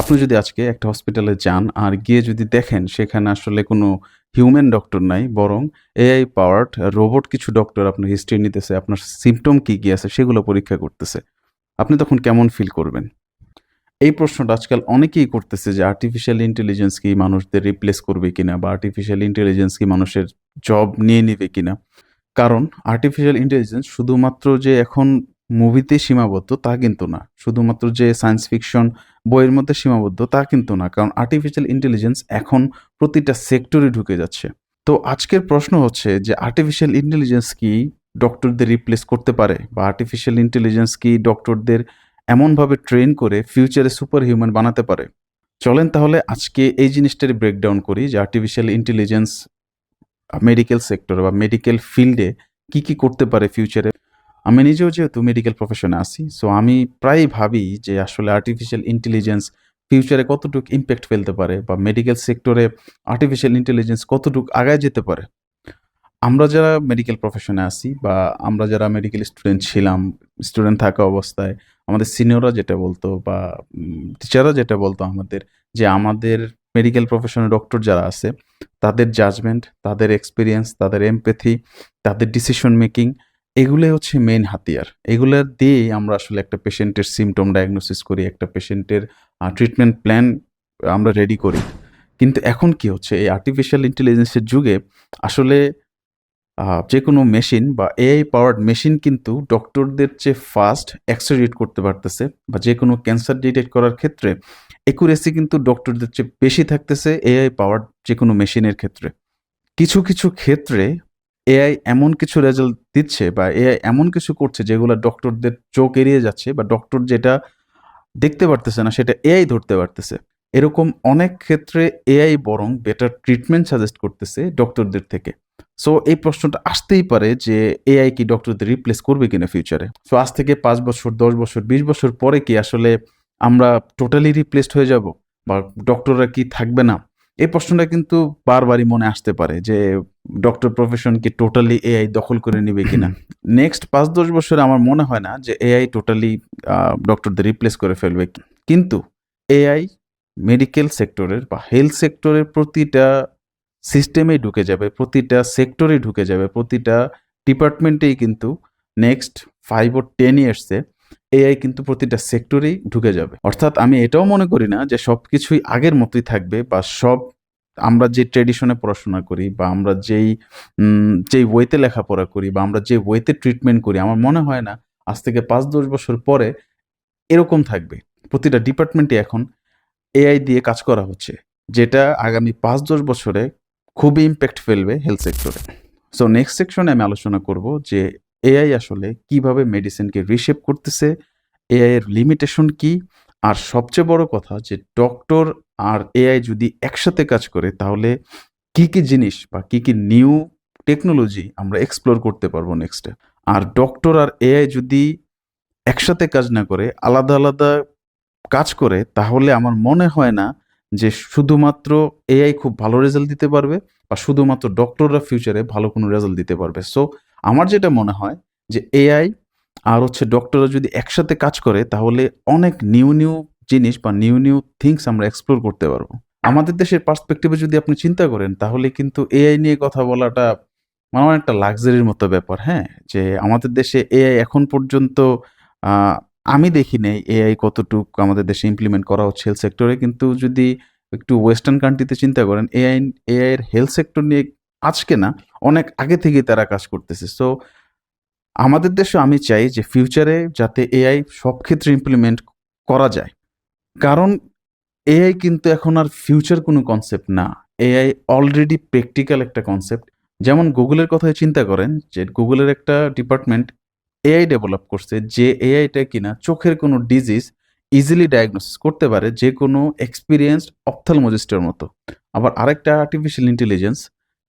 আপনি যদি আজকে একটা হসপিটালে যান আর গিয়ে যদি দেখেন সেখানে আসলে কোনো হিউম্যান ডক্টর নাই, বরং এআই পাওয়ার্ড রোবট কিছু ডক্টর আপনার হিস্ট্রি নিতেছে, আপনার সিমটম কী কী আছে সেগুলো পরীক্ষা করতেছে, আপনি তখন কেমন ফিল করবেন? এই প্রশ্নটা আজকাল অনেকেই করতেছে যে আর্টিফিশিয়াল ইন্টেলিজেন্স কি মানুষদের রিপ্লেস করবে কিনা বা আর্টিফিশিয়াল ইন্টেলিজেন্স কি মানুষের জব নিয়ে নেবে কিনা। কারণ আর্টিফিশিয়াল ইন্টেলিজেন্স শুধুমাত্র যে এখন মুভিতে সীমাবদ্ধ, তা কিন্তু না। শুধুমাত্র যে সায়েন্স ফিকশন বইয়ের মধ্যে সীমাবদ্ধ, তা কিন্তু না। কারণ আর্টিফিশিয়াল ইন্টেলিজেন্স এখন প্রতিটা সেক্টরে ঢুকে যাচ্ছে। তো আজকের প্রশ্ন হচ্ছে যে আর্টিফিশিয়াল ইন্টেলিজেন্স কি ডক্টরদের রিপ্লেস করতে পারে? বা আর্টিফিশিয়াল ইন্টেলিজেন্স কি ডক্টরদের এমনভাবে ট্রেন করে ফিউচারে সুপার হিউম্যান বানাতে পারে? চলেন তাহলে আজকে এই জিনিসটারই ব্রেকডাউন করি যে আর্টিফিশিয়াল ইন্টেলিজেন্স মেডিকেল সেক্টর বা মেডিকেল ফিল্ডে কি কি করতে পারে ফিউচারে আমি নিজেও যেহেতু মেডিকেল প্রফেশনে আছি সো আমি প্রায়ই ভাবি যে আসলে আর্টিফিশিয়াল ইন্টেলিজেন্স ফিউচারে কতটুকু ইম্প্যাক্ট ফেলতে পারে বা মেডিকেল সেক্টরে আর্টিফিশিয়াল ইন্টেলিজেন্স কতটুকু আগায় যেতে পারে। আমরা যারা মেডিকেল প্রফেশনে আছি বা আমরা যারা মেডিকেল স্টুডেন্ট ছিলাম স্টুডেন্ট থাকা অবস্থায়, আমাদের সিনিয়ররা যেটা বলতো বা টিচাররা যেটা বলতো আমাদের যে আমাদের মেডিকেল প্রফেশনে ডক্টর যারা আছে, তাদের জাজমেন্ট তাদের এক্সপিরিয়েন্স তাদের এমপ্যাথি তাদের ডিসিশন মেকিং এগুলোই হচ্ছে মেইন হাতিয়ার। এগুলো দিয়ে আমরা আসলে একটা পেশেন্টের সিমটম ডায়াগনোসিস করি, একটা পেশেন্টের ট্রিটমেন্ট প্ল্যান আমরা রেডি করি। কিন্তু এখন কি হচ্ছে? এই আর্টিফিশিয়াল ইন্টেলিজেন্সের যুগে আসলে যে কোনো মেশিন বা এআই পাওয়ার্ড মেশিন কিন্তু ডক্টরদের চেয়ে ফাস্ট রিড করতে পারতেছে বা যে কোনো ক্যান্সার ডিটেক্ট করার ক্ষেত্রে একুরেসি কিন্তু ডক্টরদের চেয়ে বেশি থাকতেছে এআই পাওয়ার্ড যে কোনো মেশিনের ক্ষেত্রে। কিছু কিছু ক্ষেত্রে এআই এমন কিছু রেজাল্ট দিচ্ছে বা এআই এমন কিছু করছে যেগুলো ডক্টরদের চোখ এড়িয়ে যাচ্ছে বা ডক্টর যেটা দেখতে পারতেছে না সেটা এআই ধরতে পারতেছে। এরকম অনেক ক্ষেত্রে এআই বরং বেটার ট্রিটমেন্ট সাজেস্ট করতেছে ডক্টরদের থেকে। সো এই প্রশ্নটা আসতেই পারে যে এআই কি ডক্টরদের রিপ্লেস করবে কিনা ফিউচারে সো আজ থেকে পাঁচ বছর, দশ বছর, বিশ বছর পরে কি আসলে আমরা টোটালি রিপ্লেসড হয়ে যাব? বা ডক্টররা কি থাকবে না? এই প্রশ্নটা কিন্তু বারবারই মনে আসতে পারে যে ডক্টর প্রফেশন কি টোটালি এআই দখল করে নিবে কিনা? নেক্সট পাঁচ দশ বছরে আমার মনে হয় না যে এআই টোটালি ডক্টরদের রিপ্লেস করে ফেলবে। কিন্তু এআই মেডিকেল সেক্টরের বা হেলথ সেক্টরের প্রতিটা সিস্টেমেই ঢুকে যাবে প্রতিটা সেক্টরেই ঢুকে যাবে প্রতিটা ডিপার্টমেন্টেই কিন্তু নেক্সট ফাইভ ও টেন ইয়ার্সে এআই কিন্তু প্রতিটা সেক্টরেই ঢুকে যাবে। অর্থাৎ আমি এটাও মনে করি না যে সব কিছুই আগের মতোই থাকবে বা সব আমরা যে ট্রেডিশনে পড়াশোনা করি বা আমরা যেই যেই ওয়েতে লেখাপড়া করি বা আমরা যে ওয়েতে ট্রিটমেন্ট করি, আমার মনে হয় না আজ থেকে পাঁচ, দশ বছর পরে এরকম থাকবে। প্রতিটা ডিপার্টমেন্টে এখন এআই দিয়ে কাজ করা হচ্ছে, যেটা আগামী পাঁচ, দশ বছরে খুবই ইম্প্যাক্ট ফেলবে হেলথ সেক্টরে সো নেক্সট সেকশনে আমি আলোচনা করব যে এআই আসলে কীভাবে মেডিসিনকে রিশেপ করতেছে, এআই এর লিমিটেশন কি? আর সবচেয়ে বড় কথা যে ডক্টর আর এআই যদি একসাথে কাজ করে, তাহলে কি কি জিনিস বা কি কি নিউ টেকনোলজি আমরা এক্সপ্লোর করতে পারব নেক্সটে আর ডক্টর আর এআই যদি একসাথে কাজ না করে, আলাদা আলাদা কাজ করে, তাহলে আমার মনে হয় না যে শুধুমাত্র এআই খুব ভালো রেজাল্ট দিতে পারবে, বা শুধুমাত্র ডক্টররা ফিউচারে ভালো কোনো রেজাল্ট দিতে পারবে। সো আমার যেটা মনে হয় যে এআই আর হচ্ছে ডক্টররা যদি একসাথে কাজ করে, তাহলে অনেক নিউ নিউ জিনিস বা নিউ নিউ থিংস আমরা এক্সপ্লোর করতে পারব। আমাদের দেশের পার্সপেক্টিভে যদি আপনি চিন্তা করেন, তাহলে কিন্তু এআই নিয়ে কথা বলাটা মানে অনেকটা লাক্সারির মতো ব্যাপার হ্যাঁ? যে আমাদের দেশে এআই এখন পর্যন্ত আমি দেখি নেই এআই কতটুক আমাদের দেশে ইমপ্লিমেন্ট করা হচ্ছে হেলথ সেক্টরে কিন্তু যদি একটু ওয়েস্টার্ন কান্ট্রিতে চিন্তা করেন এআই এআইয়ের হেলথ সেক্টর নিয়ে আজকে না, অনেক আগে থেকেই তারা কাজ করতেছে। সো আমাদের দেশে আমি চাই যে ফিউচারে যাতে এআই সব ক্ষেত্রে ইমপ্লিমেন্ট করা যায়। কারণ এআই কিন্তু এখন আর ফিউচার কোনো কনসেপ্ট না। এআই অলরেডি প্র্যাকটিক্যাল একটা কনসেপ্ট যেমন গুগলের কথাই চিন্তা করেন যে গুগলের একটা ডিপার্টমেন্ট এআই ডেভেলপ করছে যে এআইটা কিনা চোখের কোনো ডিজিজ ইজিলি ডায়াগনোসিস করতে পারে যে কোনো এক্সপিরিয়েন্সড অপথালমোজিস্টের মতো। আবার আরেকটা আর্টিফিশিয়াল ইন্টেলিজেন্স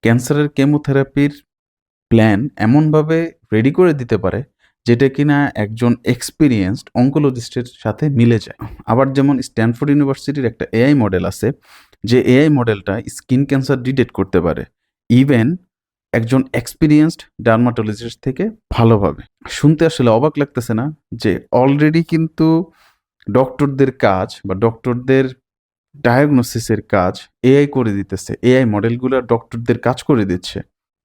ক্যান্সারের কেমোথেরাপির প্ল্যান এমনভাবে রেডি করে দিতে পারে, যেটা কিনা একজন এক্সপিরিয়েন্সড অঙ্কোলজিস্টের সাথে মিলে যায়। আবার যেমন স্ট্যানফোর্ড ইউনিভার্সিটির একটা এআই মডেল আছে, যে এআই মডেলটা স্কিন ক্যান্সার ডিটেক্ট করতে পারে, ইভেন একজন এক্সপিরিয়েন্সড ডার্মাটোলজিস্ট থেকে ভালোভাবে। শুনতে আসলে অবাক লাগতেছে না যে অলরেডি কিন্তু ডক্টরদের কাজ বা ডক্টরদের ডায়াগনোসিসের কাজ এআই করে দিতেছে। এআই মডেলগুলো ডক্টরদের কাজ করে দিচ্ছে।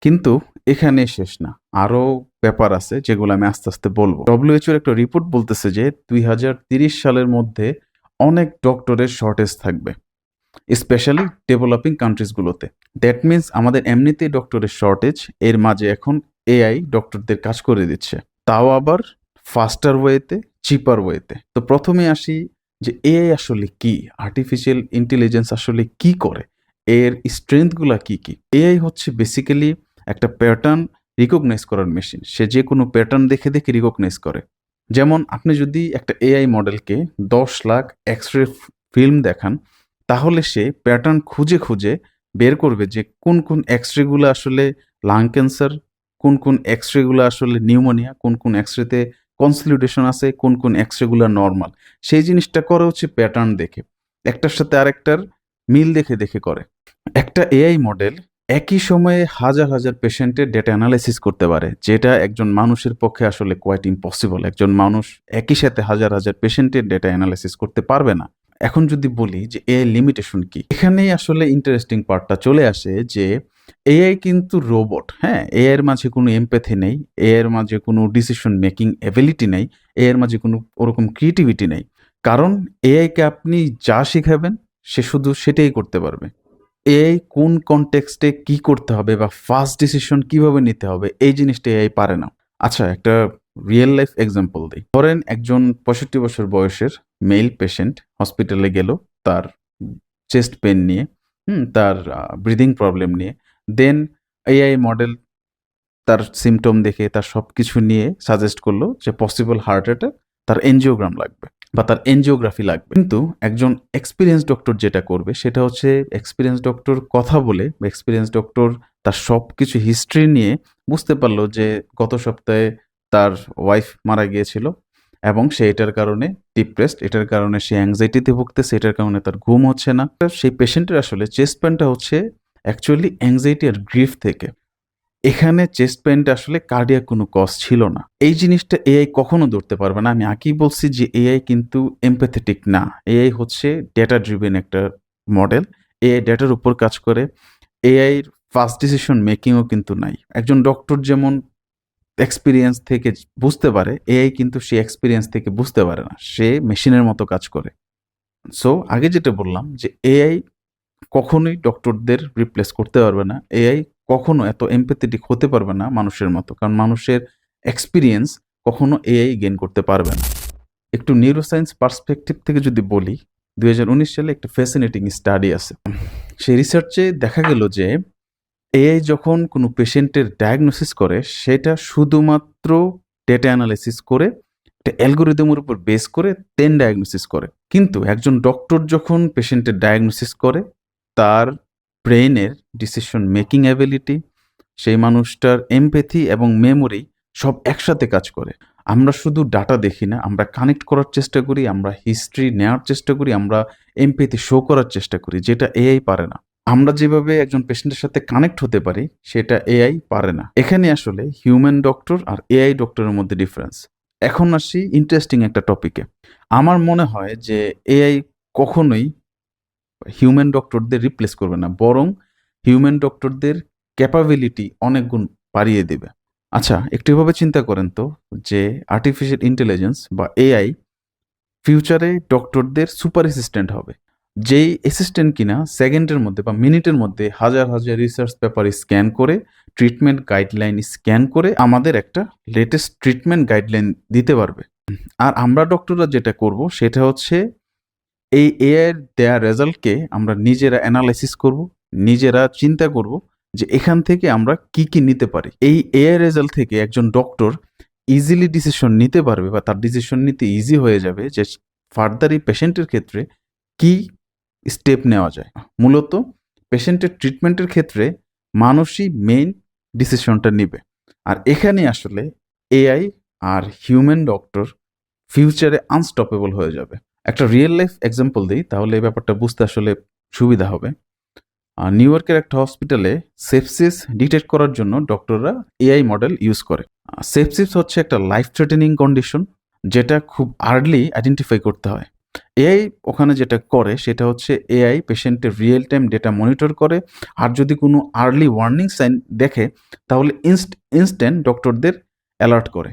কিন্তু এখানে শেষ না। আরও ব্যাপার আছে যেগুলো আমি আস্তে আস্তে বলব। ডব্লিউএইচওর একটা রিপোর্ট বলতেছে যে দুই সালের মধ্যে অনেক ডক্টরের শর্টেজ থাকবে স্পেশালি ডেভেলপিং কান্ট্রিজগুলোতে দ্যাট মিন্স আমাদের এমনিতেই ডক্টরের শর্টেজ এর মাঝে এখন এআই ডক্টরদের কাজ করে দিচ্ছে। তাও আবার ফাস্টার ওয়েতে চিপার ওয়েতে তো প্রথমে আসি যে এআই আসলে কি? আর্টিফিশিয়াল ইন্টেলিজেন্স আসলে কি করে? এর স্ট্রেংথগুলো কি কি? এআই হচ্ছে বেসিক্যালি একটা প্যাটার্ন রিকগনাইজ করার মেশিন সে যে কোনো প্যাটার্ন দেখে দেখে রিকগনাইজ করে। যেমন আপনি যদি একটা এআই মডেলকে দশ লাখ এক্স রে ফিল্ম দেখান, তাহলে সে প্যাটার্ন খুঁজে খুঁজে বের করবে যে কোন কোন এক্স রেগুলো আসলে লাং ক্যান্সার কোন কোন এক্স রেগুলো আসলে নিউমোনিয়া কোন কোন এক্স রেতে কনসলিডেশন আছে, কোন কোন এক্স রেগুলো নর্মাল সেই জিনিসটা করে হচ্ছে প্যাটার্ন দেখে। একটার সাথে আরেকটার মিল দেখে দেখে করে। একটা এআই মডেল একই সময়ে হাজার হাজার পেশেন্টের ডেটা অ্যানালাইসিস করতে পারে, যেটা একজন মানুষের পক্ষে আসলে কোয়াইট ইম্পসিবল একজন মানুষ একই সাথে হাজার হাজার পেশেন্টের ডেটা অ্যানালাইসিস করতে পারবে না। এখন যদি বলি যে এআই লিমিটেশন কি, এখানেই আসলে ইন্টারেস্টিং পার্টটা চলে আসে যে এআই কিন্তু রোবট হ্যাঁ? এআই এর মাঝে কোনো এমপ্যাথি নেই এআই এর মাঝে কোনো ডিসিশন মেকিং এবিলিটি নেই এআই এর মাঝে কোনো ওরকম ক্রিয়েটিভিটি নেই। কারণ এআইকে আপনি যা শিখাবেন, সে শুধু সেটাই করতে পারবে। এআই কোন কনটেক্সটে কি করতে হবে বা ফার্স্ট ডিসিশন কীভাবে নিতে হবে, এই জিনিসটা এআই পারে না। আচ্ছা একটা রিয়েল লাইফ এক্সাম্পল দিই। ধরেন একজন পঁয়ষট্টি বছর বয়সের মেল পেশেন্ট হসপিটালে গেল, তার চেস্ট পেন নিয়ে, হুম, তার ব্রিদিং প্রবলেম নিয়ে। দেন এআই মডেল তার সিমটম দেখে, তার সব কিছু নিয়ে সাজেস্ট করল যে পসিবল হার্ট অ্যাটাক তার এনজিওগ্রাম লাগবে বা তার এনজিওগ্রাফি লাগবে। কিন্তু একজন এক্সপিরিয়েন্স ডক্টর যেটা করবে, সেটা হচ্ছে এক্সপিরিয়েন্স ডক্টর কথা বলে এক্সপিরিয়েন্স ডক্টর তার সব কিছু হিস্ট্রি নিয়ে বুঝতে পারল যে গত সপ্তাহে তার ওয়াইফ মারা গিয়েছিল এবং সে এটার কারণে ডিপ্রেসড এটার কারণে সে অ্যাংজাইটিতে ভুগতেছে, এটার কারণে তার ঘুম হচ্ছে না। সেই পেশেন্টের আসলে চেস্ট পেনটা হচ্ছে অ্যাকচুয়ালি অ্যাংজাইটি আর গ্রিফ থেকে, এখানে চেস্ট পেনটা আসলে কার্ডিয়াক কোনো কজ ছিল না। এই জিনিসটা এআই কখনো ধরতে পারবে না। আমি আগেই বলছি যে এআই কিন্তু এমপ্যাথেটিক না। এআই হচ্ছে ডেটা ড্রিভেন একটা মডেল এআই ডেটার উপর কাজ করে। এআই ফার্স্ট ডিসিশন মেকিংও কিন্তু নাই। একজন ডক্টর যেমন এক্সপিরিয়েন্স থেকে বুঝতে পারে এআই কিন্তু সে এক্সপিরিয়েন্স থেকে বুঝতে পারে না। সে মেশিনের মতো কাজ করে। সো আগে যেটা বললাম যে এআই কখনোই ডক্টরদের রিপ্লেস করতে পারবে না। এআই কখনো এত এমপ্যাথেটিক হতে পারবে না মানুষের মতো, কারণ মানুষের এক্সপিরিয়েন্স কখনো এআই গেন করতে পারবে না। একটু নিউরোসায়েন্স পার্সপেক্টিভ থেকে যদি বলি, দুই হাজার উনিশ সালে একটা ফ্যাসিনেটিং স্টাডি আছে। সেই রিসার্চে দেখা গেল যে এআই যখন কোনো পেশেন্টের ডায়াগনোসিস করে, সেটা শুধুমাত্র ডেটা অ্যানালিসিস করে, একটা অ্যালগোরিদমের উপর বেস করে দেন ডায়াগনোসিস করে। কিন্তু একজন ডক্টর যখন পেশেন্টের ডায়াগনোসিস করে তার ব্রেনের ডিসিশন মেকিং অ্যাবিলিটি সেই মানুষটার এমপ্যাথি এবং মেমোরি সব একসাথে কাজ করে। আমরা শুধু ডাটা দেখি না, আমরা কানেক্ট করার চেষ্টা করি, আমরা হিস্ট্রি নেওয়ার চেষ্টা করি, আমরা এমপ্যাথি শো করার চেষ্টা করি, যেটা এআই পারে না। আমরা যেভাবে একজন পেশেন্টের সাথে কানেক্ট হতে পারি, সেটা এআই পারে না। এখানে আসলে হিউম্যান ডক্টর আর এআই ডক্টরের মধ্যে ডিফারেন্স এখন আসি ইন্টারেস্টিং একটা টপিকে আমার মনে হয় যে এআই কখনোই হিউম্যান ডক্টরদের রিপ্লেস করবে না, বরং হিউম্যান ডক্টরদের ক্যাপাবিলিটি অনেক গুণ বাড়িয়ে দেবে। আচ্ছা একটু এভাবে চিন্তা করেন তো যে আর্টিফিশিয়াল ইন্টেলিজেন্স বা এআই ফিউচারে ডক্টরদের সুপার অ্যাসিস্ট্যান্ট হবে। যেই অ্যাসিস্ট্যান্ট কিনা সেকেন্ডের মধ্যে বা মিনিটের মধ্যে হাজার হাজার রিসার্চ পেপার স্ক্যান করে ট্রিটমেন্ট গাইডলাইন স্ক্যান করে আমাদের একটা লেটেস্ট ট্রিটমেন্ট গাইডলাইন দিতে পারবে। আর আমরা ডক্টররা যেটা করব সেটা হচ্ছে এই এআই দেয়া রেজাল্টকে আমরা নিজেরা অ্যানালাইসিস করব, নিজেরা চিন্তা করব যে এখান থেকে আমরা কি কি নিতে পারি। এই এআই রেজাল্ট থেকে একজন ডক্টর ইজিলি ডিসিশন নিতে পারবে বা তার ডিসিশন নিতে ইজি হয়ে যাবে যে ফার্দার এই পেশেন্টের ক্ষেত্রে কি স্টেপ নেওয়া যায়। মূলত পেশেন্টের ট্রিটমেন্টের ক্ষেত্রে মানুষই মেইন ডিসিশনটা নেবে। আর এখানে আসলে এআই আর হিউম্যান ডক্টর ফিউচারে আনস্টপেবল হয়ে যাবে। একটা রিয়েল লাইফ এক্সাম্পল দিই, তাহলে এই ব্যাপারটা বুঝতে আসলে সুবিধা হবে। নিউ ইয়র্কের একটা হসপিটালে সেপসিস ডিটেক্ট করার জন্য ডক্টররা এআই মডেল ইউজ করে। সেপসিস হচ্ছে একটা লাইফ থ্রেটেনিং কন্ডিশন যেটা খুব আর্লি আইডেন্টিফাই করতে হয়। এআই ওখানে যেটা করে, সেটা হচ্ছে এআই পেশেন্টের রিয়েল টাইম ডেটা মনিটর করে, আর যদি কোনো আর্লি ওয়ার্নিং সাইন দেখে, তাহলে ইনস্ট ইনস্ট্যান্ট ডক্টরদের অ্যালার্ট করে।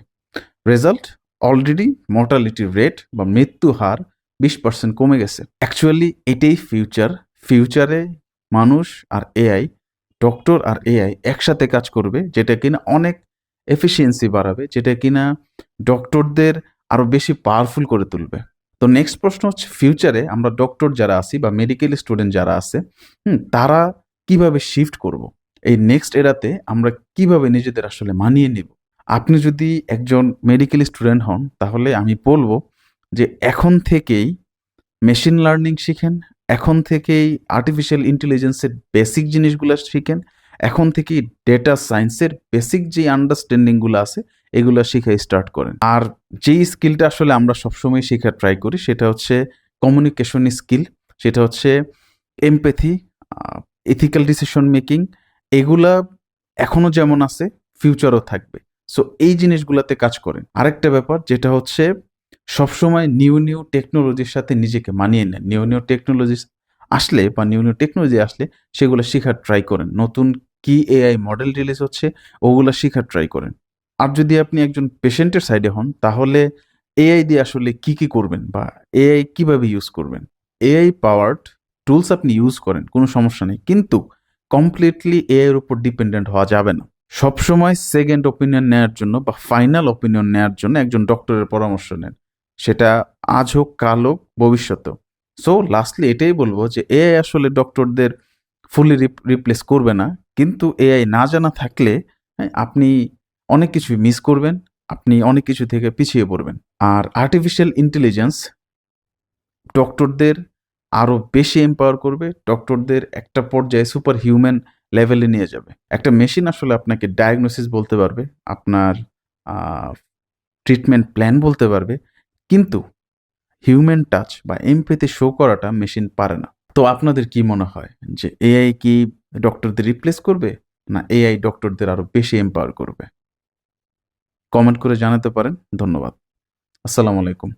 রেজাল্ট অলরেডি মর্টালিটি রেট বা মৃত্যু হার বিশ পার্সেন্ট কমে গেছে। অ্যাকচুয়ালি এটাই ফিউচার ফিউচারে মানুষ আর এআই ডক্টর আর এআই একসাথে কাজ করবে, যেটা কিনা অনেক এফিসিয়েন্সি বাড়াবে, যেটা কিনা ডক্টরদের আরও বেশি পাওয়ারফুল করে তুলবে। তো নেক্সট প্রশ্ন হচ্ছে ফিউচারে আমরা ডক্টর যারা আছি বা মেডিকেল স্টুডেন্ট যারা আছে, হুম, তারা কীভাবে শিফট করব? এই নেক্সট এরাতে আমরা কীভাবে নিজেদের আসলে মানিয়ে নেব? আপনি যদি একজন মেডিকেল স্টুডেন্ট হন, তাহলে আমি বলব যে এখন থেকেই মেশিন লার্নিং শিখেন, এখন থেকেই আর্টিফিশিয়াল ইন্টেলিজেন্সের বেসিক জিনিসগুলো শিখেন, এখন থেকেই ডেটা সায়েন্সের বেসিক যে আন্ডারস্ট্যান্ডিংগুলো আছে, এগুলো শিখে স্টার্ট করেন। আর যেই স্কিলটা আসলে আমরা সবসময় শেখার ট্রাই করি, সেটা হচ্ছে কমিউনিকেশন স্কিল সেটা হচ্ছে এমপ্যাথি এথিক্যাল ডিসিশন মেকিং এগুলা এখনও যেমন আছে ফিউচারও থাকবে। সো এই জিনিসগুলোতে কাজ করেন। আরেকটা ব্যাপার, যেটা হচ্ছে সবসময় নিউ নিউ টেকনোলজির সাথে নিজেকে মানিয়ে নেন। নিউ নিউ টেকনোলজি আসলে বা নিউ নিউ টেকনোলজি আসলে সেগুলো শেখার ট্রাই করেন। নতুন কি এআই মডেল রিলিজ হচ্ছে ওগুলো শেখার ট্রাই করেন। আর যদি আপনি একজন পেশেন্টের সাইডে হন, তাহলে এআই দিয়ে আসলে কি কি করবেন বা এআই কীভাবে ইউজ করবেন? এআই পাওয়ার্ড টুলস আপনি ইউজ করেন, কোনো সমস্যা নেই। কিন্তু কমপ্লিটলি এআইয়ের উপর ডিপেন্ডেন্ট হওয়া যাবে না। সবসময় সেকেন্ড ওপিনিয়ন নেওয়ার জন্য বা ফাইনাল ওপিনিয়ন নেওয়ার জন্য একজন ডক্টরের পরামর্শ নেন। সেটা আজ হোক কাল হোক ভবিষ্যতেও সো লাস্টলি এটাই বলব যে এআই আসলে ডক্টরদের ফুলি রিপ্লেস করবে না। কিন্তু এআই না জানা থাকলে হ্যাঁ, আপনি অনেক কিছু মিস করবেন আপনি অনেক কিছু থেকে পিছিয়ে পড়বেন। আর আর্টিফিশিয়াল ইন্টেলিজেন্স ডক্টরদের আরও বেশি এম্পাওয়ার করবে ডক্টরদের একটা পর্যায়ে সুপার হিউম্যান লেভেলে নিয়ে যাবে। একটা মেশিন আসলে আপনাকে ডায়াগনোসিস বলতে পারবে আপনার ট্রিটমেন্ট প্ল্যান বলতে পারবে কিন্তু হিউম্যান টাচ বা এমপ্রিতে শো করাটা মেশিন পারে না। তো আপনাদের কি মনে হয় যে এআই কি ডক্টরদের রিপ্লেস করবে না এআই ডক্টরদের আরও বেশি এম্পাওয়ার করবে? কমেন্ট করে জানাতে পারেন। ধন্যবাদ। আসসালামু আলাইকুম।